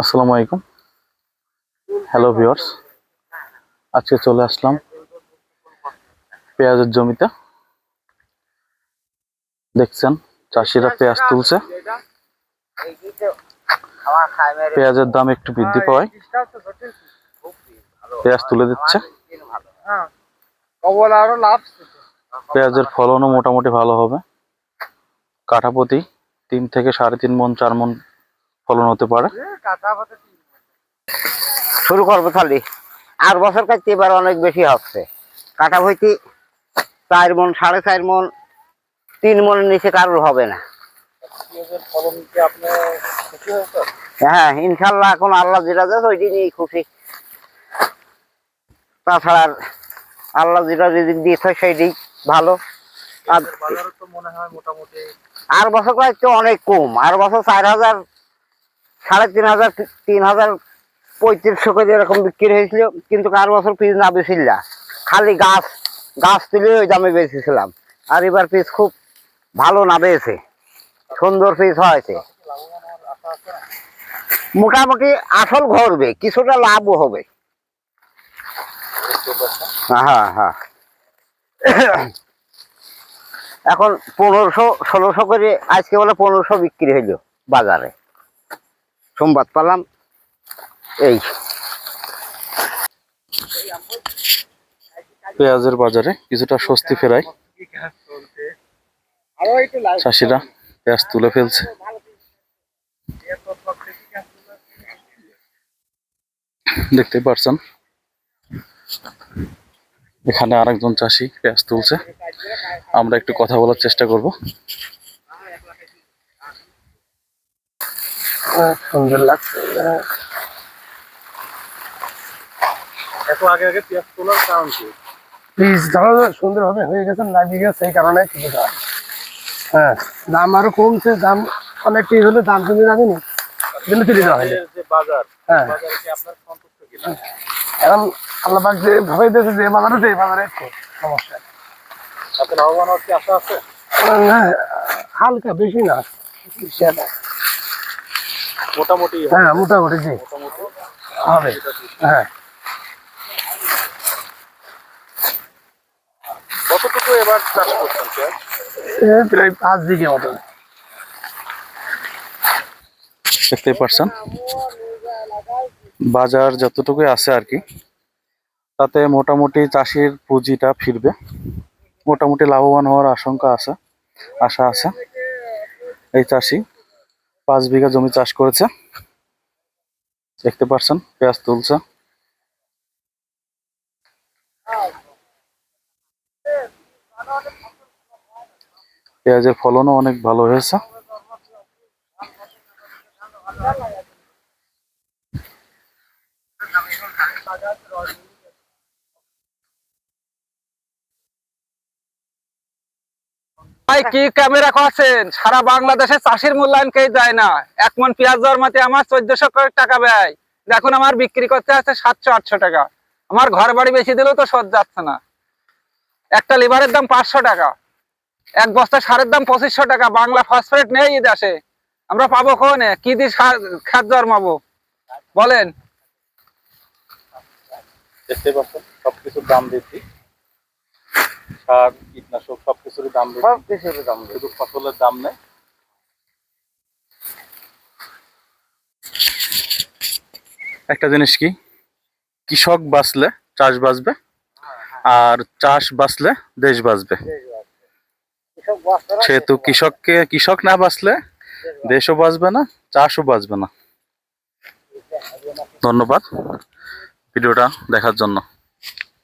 আসসালামু আলাইকুম। Hello viewers আজকে চলে আসলাম পেঁয়াজের জমিতে। দেখছেন, চাষিরা পেঁয়াজ তুলছে। পেঁয়াজের দাম একটু বৃদ্ধি পাওয়ায় পেঁয়াজ তুলে দিচ্ছে। পেঁয়াজের ফলনও মোটামুটি ভালো হবে। কাঠাপতি তিন থেকে সাড়ে তিন মন, চার মন ফলন হতে পারে। শুরু করব খালি আর বছর কাছে এবার অনেক বেশি হচ্ছে। কাটা হইতে চার মন সাড়ে চার মন তিন মনের নিচে কারোর হবে না। ফলন কি আপনি খুশি হয়েছেন হ্যাঁ ইনশাল্লাহ এখন আল্লাহ যেটা দেয় ওইটি নিয়েই খুশি। তাছাড়া আর আল্লাহ যেটা রিজিক দিয়েছে সেইটাই ভালো। আর বাজারে মনে হয় মোটামুটি আর বছর কয়েক তো অনেক কম। আর বছর চার হাজার সাড়ে তিন হাজার তিন হাজার পঁয়ত্রিশশো করে এরকম বিক্রি হয়েছিল, কিন্তু আর বছর পিস না বেছিল না। খালি গাছ গাছ তুলে ওই দামে বেচেছিলাম। আর এবার পিস খুব ভালো না বেয়েছে সুন্দর পিস হয়েছে। মোটামুটি আসল ঘরবে কিছুটা লাভও হবে। হ্যাঁ হ্যাঁ। এখন পনেরোশো, ষোলোশো করে, আজকে বলে পনেরোশো বিক্রি হইল বাজারে। সংবাদ পেলাম। এই। পেঁয়াজের বাজারে কিছুটা স্বস্তি আরও চাষিরা পেঁয়াজ তুলে ফেলছে। দেখতে পারছেন। এখানে আরেকজন চাষি পেঁয়াজ তুলছে। আমরা একটু কথা বলার চেষ্টা করব। সুন্দর লাগছে। এত আগে আগে পেঁয়াজ তোলার কারণ কি? প্লিজ ধরো সুন্দরভাবে হয়ে গেছে লাগিয়ে গেছে সেই কারণে তুলে হ্যাঁ দাম আরও কমছে দাম হলে দাম কমে যাবে না? জন্য তুলে দেওয়া হয়নি বাজার হ্যাঁ। এখন যে ভাবে দিয়েছে যে বাজারে সেই বাজারে সমস্যা। আশা আছে? হ্যাঁ, হালকা বেশি না। মোটামুটি হ্যাঁ মোটামুটি জি। হবে হ্যাঁ। কতটুকু এবার চাষ করছেন প্রায় পাঁচ বিঘে মতো দেখতে পারছেন। বাজার যতটুকুই আছে আর কি তাতে মোটামুটি চাষির পুঁজিটা ফিরবে। মোটামুটি লাভবান হওয়ার আশঙ্কা আছে আশা আছে এই চাষি। পাঁচ বিঘা জমি চাষ করেছে। দেখতে পারছেন পেঁয়াজ তুলছে। পেঁয়াজের ফলনও অনেক ভালো হয়েছে। ভাই, কি ক্যামেরা করছেন সারা বাংলাদেশে চাষির মূল্যায়ন কে যায় না। এক মন পেঁয়াজ দেওয়ার জন্মাতে আমার চোদ্দশো টাকা ব্যয়। এখন আমার বিক্রি করতে আছে সাতশো, আটশো টাকা। আমার ঘর বাড়ি বেশি দিলেও তো সহ্য যাচ্ছে না। একটা লিভারের দাম পাঁচশো টাকা। এক বস্তা সারের দাম পঁচিশশো টাকা। বাংলা ফসফেট নেই দেশে। আমরা পাবো কোনে কি দিয়ে সার- খাদ জন্মাবো? বলেন। সবকিছুর দাম বৃদ্ধি। সার কীটনাশক সবকিছুরই দাম সব দাম শুধু ফসলের দাম নেই। একটা জিনিস কি? কৃষক বাঁচলে চাষ বাঁচবে আর চাষ বাঁচলে দেশ বাঁচবে। সেহেতু কৃষককে কৃষক না বাঁচলে দেশও বাঁচবে না চাষও বাঁচবে না। ধন্যবাদ ভিডিওটা দেখার জন্য।